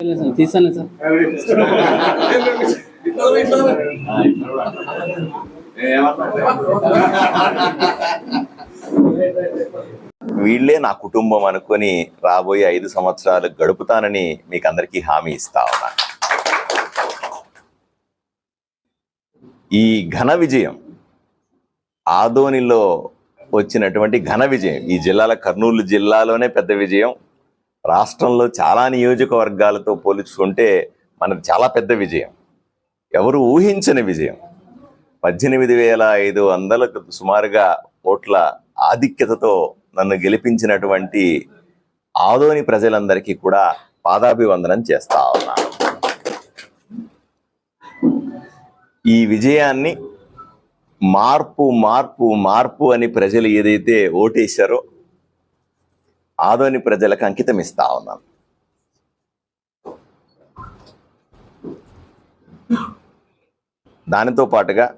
తీసాను సార్. వీళ్ళే నా కుటుంబం అనుకొని రాబోయే ఐదు సంవత్సరాలు గడుపుతానని మీకు అందరికీ హామీ ఇస్తా ఉన్నా. ఈ ఘన విజయం ఆదోనిలో వచ్చినటువంటి ఘన విజయం ఈ జిల్లాల కర్నూలు జిల్లాలోనే పెద్ద విజయం రాష్ట్రంలో చాలా నియోజకవర్గాలతో పోల్చుకుంటే మనది చాలా పెద్ద విజయం. ఎవరు ఊహించని విజయం. పద్దెనిమిది వేల ఐదు వందలకు సుమారుగా ఓట్ల ఆధిక్యతతో నన్ను గెలిపించినటువంటి ఆదోని ప్రజలందరికీ కూడా పాదాభివందనం చేస్తా ఉన్నాను ఈ విజయాన్ని మార్పు మార్పు మార్పు అని ప్రజలు ఏదైతే ఓటేశారో ఆదోని ప్రజలకు అంకితం ఇస్తా ఉన్నాను. దానితో పాటుగా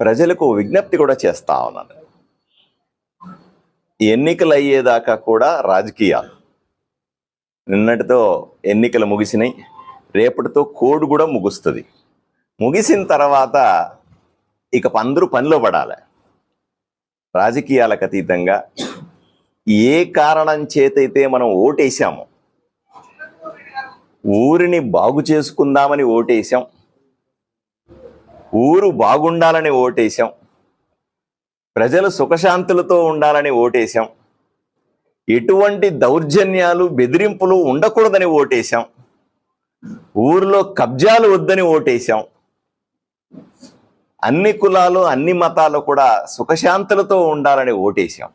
ప్రజలకు విజ్ఞప్తి కూడా చేస్తా ఉన్నాను. ఎన్నికలు అయ్యేదాకా కూడా రాజకీయాలు. నిన్నటితో ఎన్నికలు ముగిసినాయి. రేపటితో కోడ్ కూడా ముగుస్తుంది. ముగిసిన తర్వాత ఇక అందరూ పనిలో పడాలి. రాజకీయాలకు అతీతంగా ఏ కారణం చేతైతే మనం ఓటేసామో ఊరిని బాగు చేసుకుందామని ఓటేసాం ఊరు బాగుండాలని ఓటేశాం ప్రజలు సుఖశాంతులతో ఉండాలని ఓటేశాం ఎటువంటి దౌర్జన్యాలు బెదిరింపులు ఉండకూడదని ఓటేశాం ఊరిలో కబ్జాలు వద్దని ఓటేశాం అన్ని కులాలు అన్ని మతాలు కూడా సుఖశాంతులతో ఉండాలని ఓటేశాం.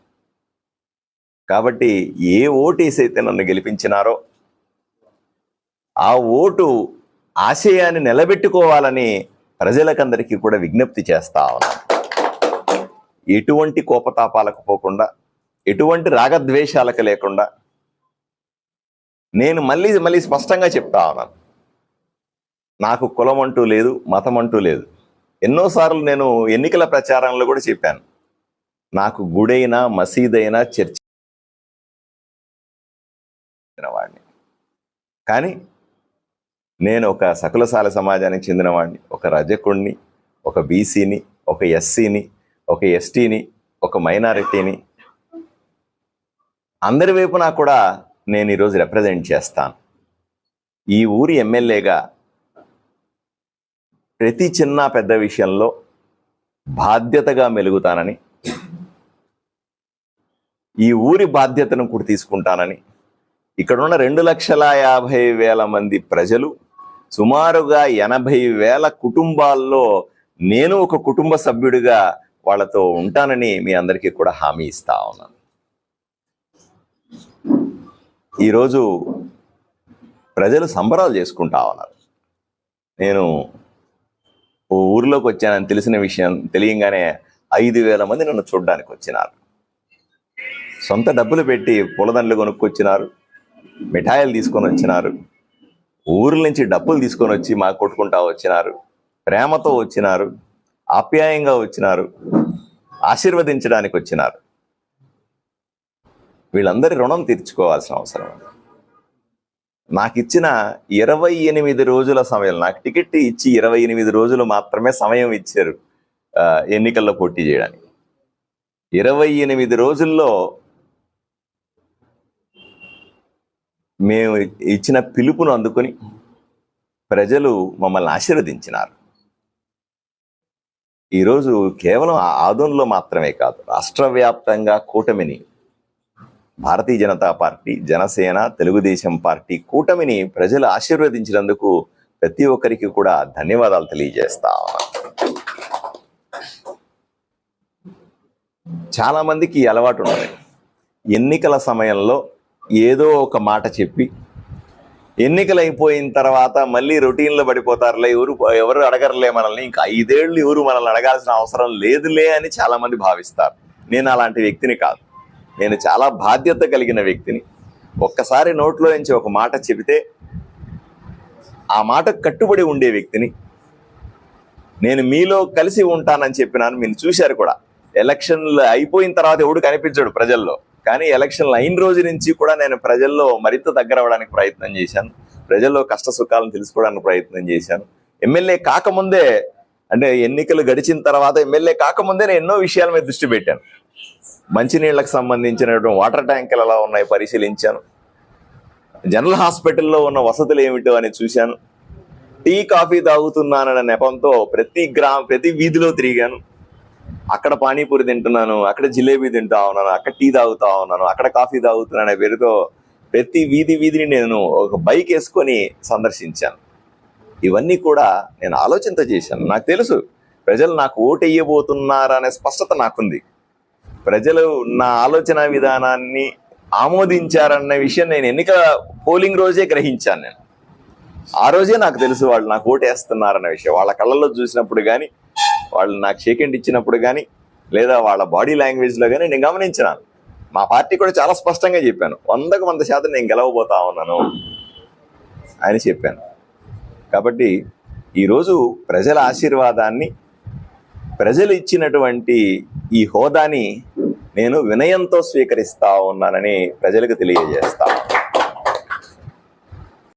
కాబట్టి ఏ ఓటేసైతే నన్ను గెలిపించినారో ఆ ఓటు ఆశయాన్ని నిలబెట్టుకోవాలని ప్రజలకందరికీ కూడా విజ్ఞప్తి చేస్తా ఉన్నాను. ఎటువంటి కోపతాపాలకు పోకుండా ఎటువంటి రాగద్వేషాలకు లేకుండా నేను మళ్ళీ మళ్ళీ స్పష్టంగా చెప్తా ఉన్నాను. నాకు కులం అంటూ లేదు మతం అంటూ లేదు. ఎన్నోసార్లు నేను ఎన్నికల ప్రచారంలో కూడా చెప్పాను. నాకు గుడైనా మసీదైనా చర్చ వాడిని కానీ నేను ఒక సకులసాల సమాజానికి చెందినవాడిని ఒక రజకుణ్ణి ఒక బీసీని ఒక ఎస్సీని ఒక ఎస్టీని ఒక మైనారిటీని. అందరి వైపున కూడా నేను ఈరోజు రిప్రజెంట్ చేస్తాను. ఈ ఊరి ఎమ్మెల్యేగా ప్రతి చిన్న పెద్ద విషయంలో బాధ్యతగా మెలుగుతానని ఈ ఊరి బాధ్యతను కూడా తీసుకుంటానని ఇక్కడ ఉన్న రెండు లక్షల యాభై వేల మంది ప్రజలు సుమారుగా ఎనభై వేల కుటుంబాల్లో నేను ఒక కుటుంబ సభ్యుడిగా వాళ్ళతో ఉంటానని మీ అందరికీ కూడా హామీ ఇస్తా ఉన్నాను. ఈరోజు ప్రజలు సంబరాలు చేసుకుంటా ఉన్నారు. నేను ఓ ఊరిలోకి వచ్చానని తెలిసిన విషయం తెలియంగానే ఐదు వేల మంది నన్ను చూడడానికి వచ్చినారు. సొంత డబ్బులు పెట్టి పూలదండలు కొనుక్కొచ్చినారు. మిఠాయిలు తీసుకొని వచ్చినారు. ఊర్ల నుంచి డబ్బులు తీసుకొని వచ్చి మాకు కొట్టుకుంటా వచ్చినారు. ప్రేమతో వచ్చినారు. ఆప్యాయంగా వచ్చినారు. ఆశీర్వదించడానికి వచ్చినారు. వీళ్ళందరి రుణం తీర్చుకోవాల్సిన అవసరం ఉంది. నాకు ఇచ్చిన ఇరవై ఎనిమిది రోజుల సమయం నాకు టికెట్ ఇచ్చి ఇరవై ఎనిమిది రోజులు మాత్రమే సమయం ఇచ్చారు ఎన్నికల్లో పోటీ చేయడానికి. ఇరవై ఎనిమిది రోజుల్లో మేము ఇచ్చిన పిలుపును అందుకొని ప్రజలు మమ్మల్ని ఆశీర్వదించినారు. ఈరోజు కేవలం ఆదోన్లో మాత్రమే కాదు రాష్ట్ర వ్యాప్తంగా కూటమిని భారతీయ జనతా పార్టీ జనసేన తెలుగుదేశం పార్టీ కూటమిని ప్రజలు ఆశీర్వదించినందుకు ప్రతి ఒక్కరికి కూడా ధన్యవాదాలు తెలియజేస్తా చాలామందికి చాలా మందికి అలవాటు ఉన్నది. ఎన్నికల సమయంలో ఏదో ఒక మాట చెప్పి ఎన్నికలు అయిపోయిన తర్వాత మళ్ళీ రొటీన్లో పడిపోతారులే ఎవరు ఎవరు అడగరులే మనల్ని ఇంకా ఐదేళ్ళు ఎవరు మనల్ని అడగాల్సిన అవసరం లేదులే అని చాలామంది భావిస్తారు. నేను అలాంటి వ్యక్తిని కాదు. నేను చాలా బాధ్యత కలిగిన వ్యక్తిని. ఒక్కసారి నోట్లో నుంచి ఒక మాట చెబితే ఆ మాటకు కట్టుబడి ఉండే వ్యక్తిని నేను మీలో కలిసి ఉంటానని చెప్పినాను. మీరు చూశారు కూడా. ఎలక్షన్లు అయిపోయిన తర్వాత ఎవడు కనిపించడు ప్రజల్లో. కానీ ఎలక్షన్లు అయిన రోజు నుంచి కూడా నేను ప్రజల్లో మరింత దగ్గర అవ్వడానికి ప్రయత్నం చేశాను. ప్రజల్లో కష్ట సుఖాలను తెలుసుకోవడానికి ప్రయత్నం చేశాను. ఎమ్మెల్యే కాకముందే అంటే ఎన్నికలు గడిచిన తర్వాత ఎమ్మెల్యే కాకముందే నేను ఎన్నో విషయాల మీద దృష్టి పెట్టాను. మంచినీళ్ళకు సంబంధించినటువంటి వాటర్ ట్యాంకులు ఎలా ఉన్నాయి పరిశీలించాను. జనరల్ హాస్పిటల్లో ఉన్న వసతులు ఏమిటో అని చూశాను. టీ కాఫీ తాగుతున్నానన్న నెపంతో ప్రతి గ్రామ ప్రతి వీధిలో తిరిగాను. అక్కడ పానీపూరి తింటున్నాను అక్కడ జిలేబీ తింటా ఉన్నాను అక్కడ టీ తాగుతా ఉన్నాను అక్కడ కాఫీ తాగుతున్నాను అనే పేరుతో ప్రతి వీధి వీధిని నేను ఒక బైక్ వేసుకొని సందర్శించాను. ఇవన్నీ కూడా నేను ఆలోచింత చేశాను. నాకు తెలుసు ప్రజలు నాకు ఓటు వేయబోతున్నారనే స్పష్టత నాకుంది. ప్రజలు నా ఆలోచన విధానాన్ని ఆమోదించారన్న విషయం నేను ఎన్నికల పోలింగ్ రోజే గ్రహించాను నేను. ఆ రోజే నాకు తెలుసు వాళ్ళు నాకు ఓటేస్తున్నారన్న విషయం. వాళ్ళ కళ్ళల్లో చూసినప్పుడు కానీ వాళ్ళు నాకు షేకెండ్ ఇచ్చినప్పుడు కానీ లేదా వాళ్ళ బాడీ లాంగ్వేజ్లో కానీ నేను గమనించినాను. మా పార్టీ కూడా చాలా స్పష్టంగా చెప్పాను. వందకు వంద శాతం నేను గెలవబోతా ఉన్నాను అని చెప్పాను. కాబట్టి ఈరోజు ప్రజల ఆశీర్వాదాన్ని ప్రజలు ఇచ్చినటువంటి ఈ హోదాని నేను వినయంతో స్వీకరిస్తా ఉన్నానని ప్రజలకు తెలియజేస్తా.